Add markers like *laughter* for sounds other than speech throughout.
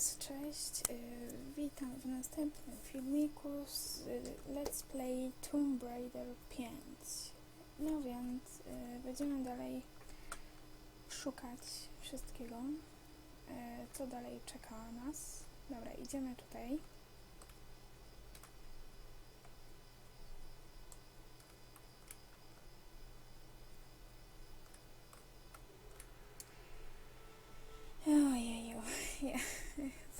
cześć. y, Witam w następnym filmiku z y, Let's Play Tomb Raider 5. No więc y, będziemy dalej szukać wszystkiego, co dalej czeka na nas. Dobra, idziemy tutaj. Ojeju, ja,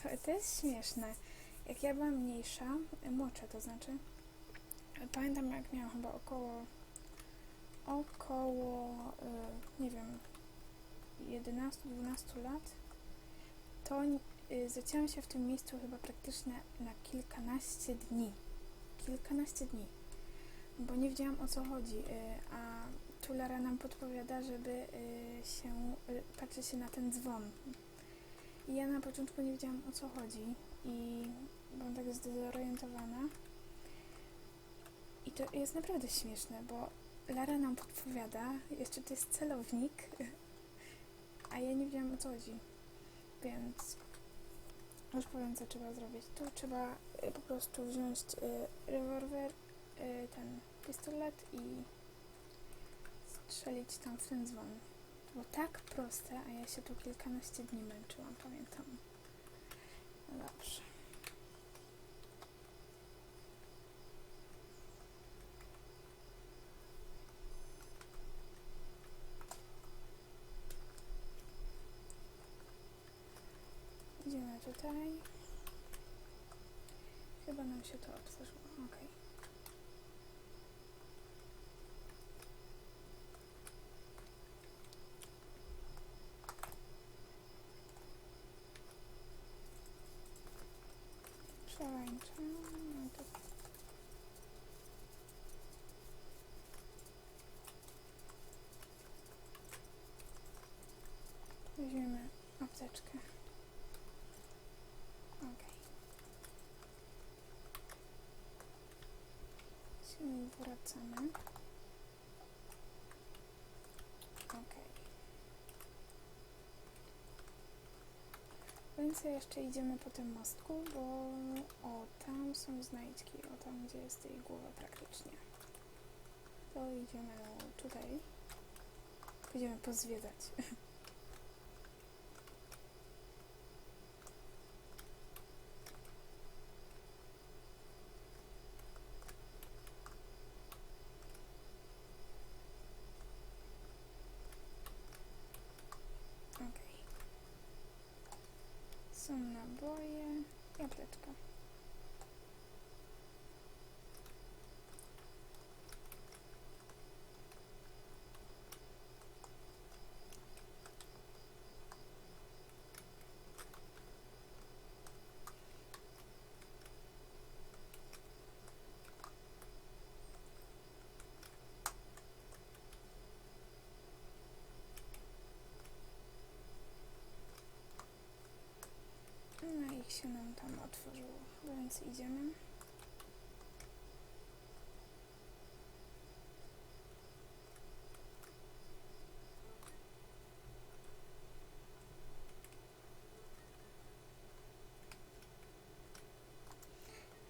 to, to jest śmieszne. Jak ja byłam mniejsza, młodsza to znaczy, pamiętam jak miałam chyba około około, y, nie wiem, 11-12 lat, to y, zacięłam się w tym miejscu chyba praktycznie na kilkanaście dni. Kilkanaście dni. Bo nie wiedziałam o co chodzi, y, a Tulara nam podpowiada, żeby się patrzeć się na ten dzwon. Ja na początku nie wiedziałam o co chodzi i byłam tak zdezorientowana. I to jest naprawdę śmieszne, bo Lara nam podpowiada, jeszcze to jest celownik, a ja nie wiedziałam o co chodzi. Więc już powiem co trzeba zrobić. Tu trzeba y, po prostu wziąć y, rewolwer, y, ten pistolet i strzelić tam w ten dzwon. Było tak proste, a ja się tu kilkanaście dni męczyłam, pamiętam. No dobrze. Idziemy tutaj. Chyba nam się to otworzyło. Okej. Szaleńcze. No to... Weźmiemy apteczkę. Okej. Się wracamy. Okej. Więc jeszcze idziemy po tym mostku, bo o, tam są znajdźki, o tam gdzie jest jej głowa praktycznie. To idziemy tutaj. Będziemy pozwiedzać. *laughs* Okej. Są naboje i apteczka. No i się nam tam otworzyło, więc idziemy.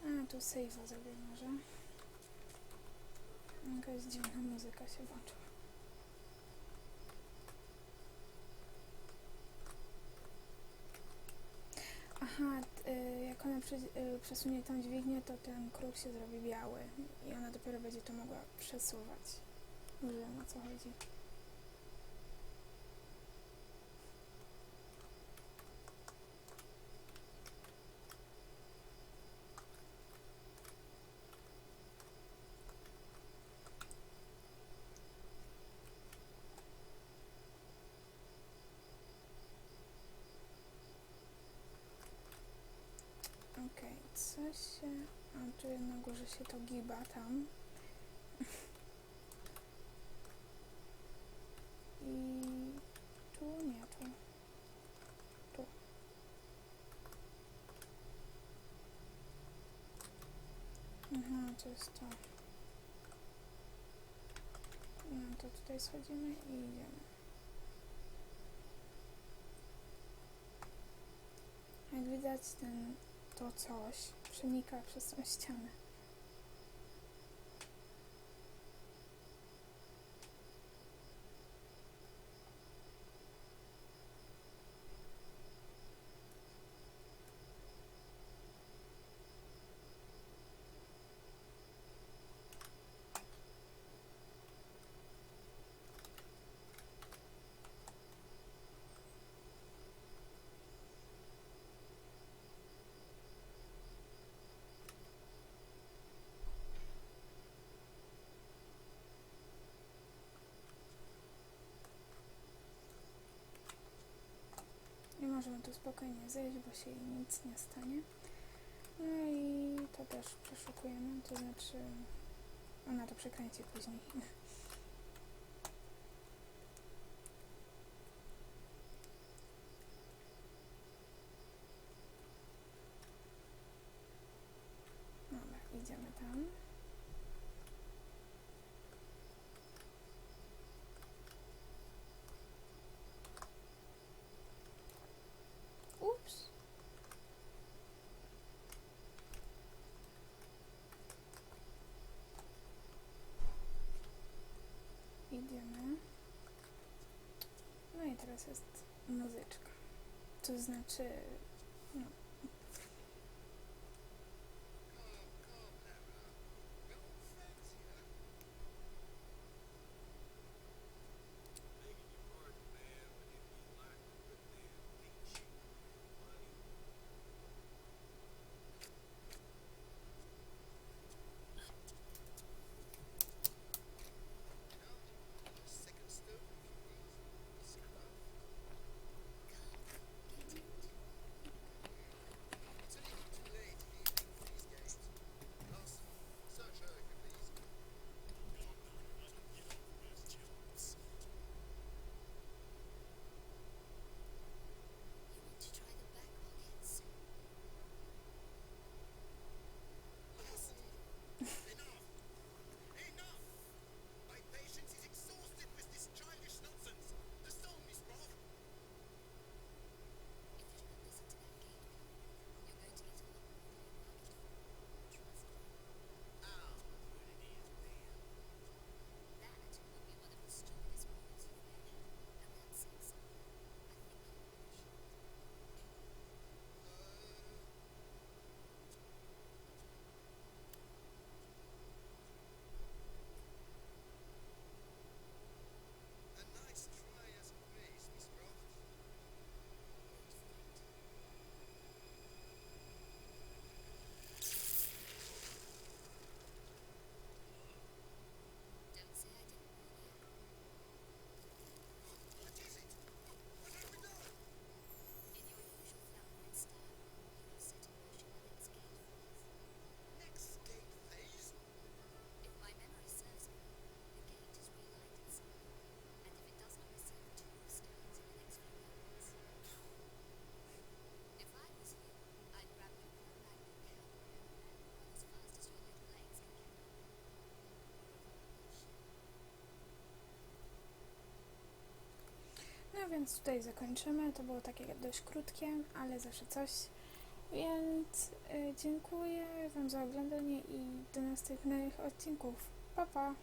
A, tu save'a zrobię może. Jakaś dziwna muzyka się włączyła. Aha, y, jak ona y, przesunie tą dźwignię, to ten kruk się zrobi biały i ona dopiero będzie to mogła przesuwać. Nie wiem o co chodzi. się... A, tu na górze się to giba tam. *laughs* I tu nie, tu. Tu. Aha, to jest to. No to tutaj schodzimy i idziemy. Jak widać ten to coś przenika przez tą ścianę. możemy tu spokojnie zejść, bo się jej nic nie stanie. No i to też przeszukujemy, to znaczy ona to przekręci później. *laughs* teraz jest muzyczka. To znaczy, no, więc tutaj zakończymy. To było takie dość krótkie, ale zawsze coś. Więc y, dziękuję Wam za oglądanie i do następnych odcinków. Pa, pa!